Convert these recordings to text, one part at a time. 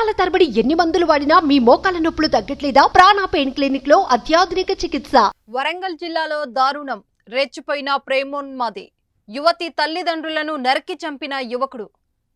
సంవత్సరాల తరబడి ఎన్ని మందులు వాడినా మీ మోకాల నొప్పులు తగ్గట్లేదా? ప్రాణ పెయిన్ క్లినిక్లో అత్యాధునిక చికిత్స. వరంగల్ జిల్లాలో దారుణం. రెచ్చిపోయిన ప్రేమోన్మాది. యువతి తల్లిదండ్రులను నరికి చంపిన యువకుడు.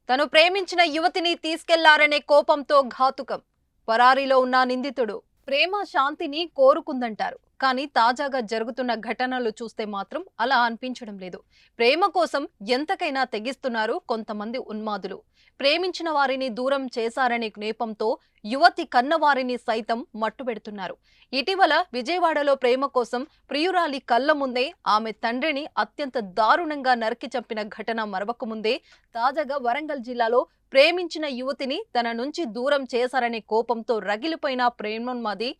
తను ప్రేమించిన యువతిని తీసుకెళ్ళారనే కోపంతో ఘాతుకం. పరారీలో ఉన్న నిందితుడు. ప్రేమ శాంతిని కోరుకుందంటారు. కానీ తాజాగా జరుగుతున్న ఘటనలు చూస్తే మాత్రం అలా అనిపించడం లేదు. ప్రేమ కోసం ఎంతకైనా తెగిస్తున్నారు కొంతమంది ఉన్మాదులు. ప్రేమించిన వారిని దూరం చేశారనే నేపంతో యువతి కన్నవారిని సైతం మట్టుబెడుతున్నారు. ఇటీవల విజయవాడలో ప్రేమ కోసం ప్రియురాలి కళ్ళ ముందే ఆమె తండ్రిని అత్యంత దారుణంగా నరికి చంపిన ఘటన మరవకముందే తాజాగా వరంగల్ జిల్లాలో ప్రేమించిన యువతిని తన నుంచి దూరం చేశారనే కోపంతో రగిలిపోయిన ప్రేమోన్మాది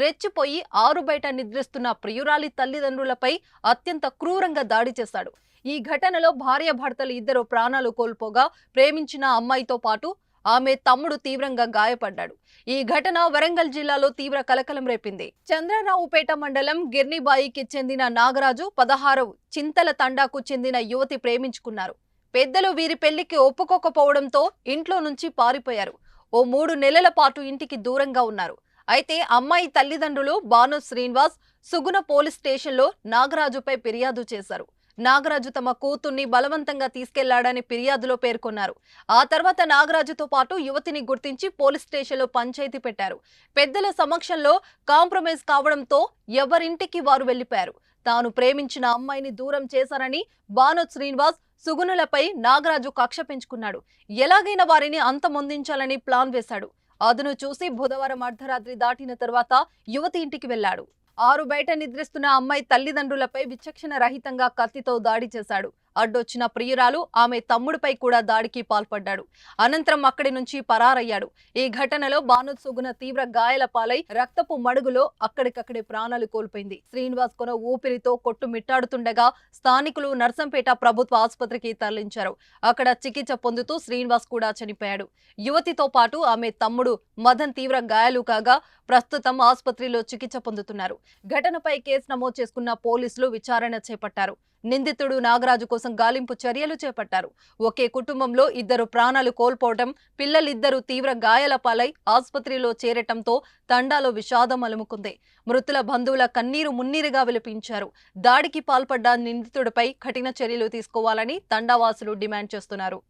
రెచ్చిపోయి ఆరు బయట నిద్రిస్తున్న ప్రియురాలి తల్లిదండ్రులపై అత్యంత క్రూరంగా దాడి చేశాడు. ఈ ఘటనలో భార్య భర్తలు ఇద్దరు ప్రాణాలు కోల్పోగా ప్రేమించిన అమ్మాయితో పాటు ఆమె తమ్ముడు తీవ్రంగా గాయపడ్డాడు. ఈ ఘటన వరంగల్ జిల్లాలో తీవ్ర కలకలం రేపింది. చంద్రరావుపేట మండలం గిర్నిబాయికి చెందిన నాగరాజు పదహారు చింతల తండాకు చెందిన యువతి ప్రేమించుకున్నారు. పెద్దలు వీరి పెళ్ళికి ఒప్పుకోకపోవడంతో ఇంట్లో నుంచి పారిపోయారు. ఓ మూడు నెలల పాటు ఇంటికి దూరంగా ఉన్నారు. అయితే అమ్మాయి తల్లిదండ్రులు బాను శ్రీనివాస్ సుగుణ పోలీస్ స్టేషన్లో నాగరాజుపై ఫిర్యాదు చేశారు. నాగరాజు తమ కూతుర్ని బలవంతంగా తీసుకెళ్ళాడని ఫిర్యాదులో పేర్కొన్నారు. ఆ తర్వాత నాగరాజుతో పాటు యువతిని గుర్తించి పోలీస్ స్టేషన్లో పంచాయతీ పెట్టారు. పెద్దల సమక్షంలో కాంప్రమైజ్ కావడంతో ఎవరింటికి వారు వెళ్ళిపోయారు తాను ప్రేమించిన అమ్మాయిని దూరం చేశారని బానోత్ శ్రీనివాస్ సుగుణులపై నాగరాజు కక్ష పెంచుకున్నాడు. ఎలాగైనా వారిని అంతమొందించాలని ప్లాన్ వేశాడు. అతను చూసి బుధవారం అర్ధరాత్రి దాటిన తర్వాత యువతి ఇంటికి వెళ్ళాడు ఆరు బయట నిద్రిస్తున్న అమ్మాయి తల్లిదండ్రులపై విచక్షణ రహితంగా కత్తితో దాడి చేశాడు. అడ్డొచ్చిన ప్రియురాలు ఆమె తమ్ముడిపై కూడా దాడికి పాల్పడ్డాడు. అనంతరం అక్కడి నుంచి పరారయ్యాడు. ఈ ఘటనలో బాను సుగుణ తీవ్ర గాయాల పాలై రక్తపు మడుగులో అక్కడికక్కడే ప్రాణాలు కోల్పోయింది. శ్రీనివాస్ కొన ఊపిరితో కొట్టుమిట్టాడుతుండగా స్థానికులు నర్సంపేట ప్రభుత్వ ఆసుపత్రికి తరలించారు. అక్కడ చికిత్స పొందుతూ శ్రీనివాస్ కూడా చనిపోయాడు. యువతితో పాటు ఆమె తమ్ముడు మదన్ తీవ్ర గాయాలు కాగా ప్రస్తుతం ఆసుపత్రిలో చికిత్స పొందుతున్నారు. ఘటనపై కేసు నమోదు చేసుకున్న పోలీసులు విచారణ చేపట్టారు. నిందితుడు నాగరాజు కోసం గాలింపు చర్యలు చేపట్టారు. ఒకే కుటుంబంలో ఇద్దరు ప్రాణాలు కోల్పోవడం పిల్లలిద్దరూ తీవ్ర గాయాల పాలై ఆసుపత్రిలో చేరటంతో తండాలో విషాదం అలుముకుంది. మృతుల బంధువుల కన్నీరు మున్నీరుగా విలపించారు. దాడికి పాల్పడ్డ నిందితుడిపై కఠిన చర్యలు తీసుకోవాలని తండావాసులు డిమాండ్ చేస్తున్నారు.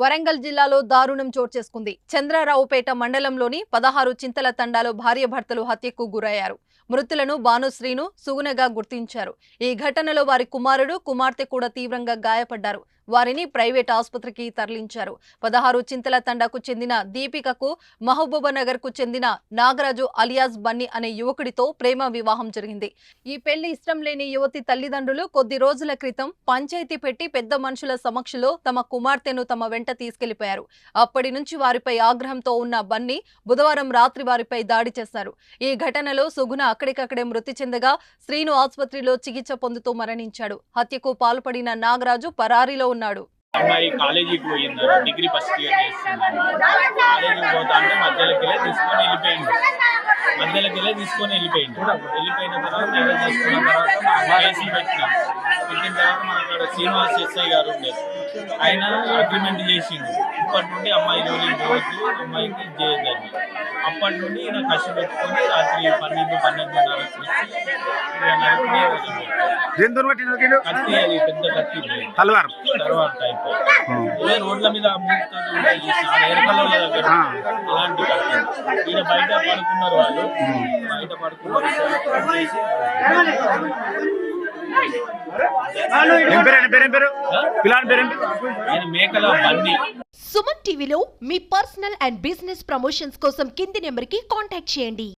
వరంగల్ జిల్లాలో దారుణం చోటు చేసుకుంది. చంద్రరావుపేట మండలంలోని పదహారు చింతల తండాలో భార్యాభర్తలు హత్యకు గురయ్యారు. మృతులను భానుశ్రీను సుగునగా గుర్తించారు. ఈ ఘటనలో వారి కుమారుడు కుమార్తె కూడా తీవ్రంగా గాయపడ్డారు. వారిని ప్రైవేట్ ఆసుపత్రికి తరలించారు. పదహారు చింతల తండాకు చెందిన దీపికకు మహబూబనగర్కు చెందిన నాగరాజు అలియాస్ బన్నీ అనే యువకుడితో ప్రేమ వివాహం జరిగింది. ఈ పెళ్ళి ఇష్టం లేని యువతి తల్లిదండ్రులు కొద్ది రోజుల క్రితం పంచాయతీ పెట్టి పెద్ద మనుషుల సమక్షంలో తమ కుమార్తెను తమ వెంట తీసుకెళ్ళిపోయారు. అప్పటి నుంచి వారిపై ఆగ్రహంతో ఉన్న బన్నీ బుధవారం రాత్రి వారిపై దాడి చేశారు. ఈ ఘటనలో సుగుణ అక్కడికక్కడే మృతి చెందగా శ్రీను ఆసుపత్రిలో చికిత్స పొందుతూ మరణించాడు. హత్యకు పాల్పడిన నాగరాజు పరారీలో ఉన్నాడు. అమ్మాయి కాలేజీకి పోయింది. డిగ్రీ ఫస్ట్ ఇయర్ చేస్తుంది. కాలేజీకి పోతా అంటే మధ్యలోకి వెళ్ళి తీసుకొని వెళ్ళిపోయింది. మధ్యలోకి వెళ్ళి తీసుకొని వెళ్ళిపోయింది. వెళ్ళిపోయిన తర్వాత మ్యారేజ్ చేసుకున్న తర్వాత మా కేసులు పెట్టినాం. పెట్టిన తర్వాత మన అక్కడ శ్రీనివాస్ ఎస్ఐ గారు ఉండేది. ఆయన అగ్రిమెంట్ చేసిండు. ఇప్పటి నుండి అమ్మాయి జోలికి పోవద్దు అమ్మాయికి చేయదండి అప్పటి నుండి ఈయన కష్ట పెట్టుకొని రాత్రి పన్నెండు పన్నెండున్నరకు వచ్చి పట్టిన. తలవారు. రోడ్ల మీద బయట పడుకున్నారు వాళ్ళు. బయట పడుకున్నారు. సుమన్ టీవీలో మీ పర్సనల్ అండ్ బిజినెస్ ప్రమోషన్స్ కోసం కింది నెంబర్కి కాంటాక్ట్ చేయండి.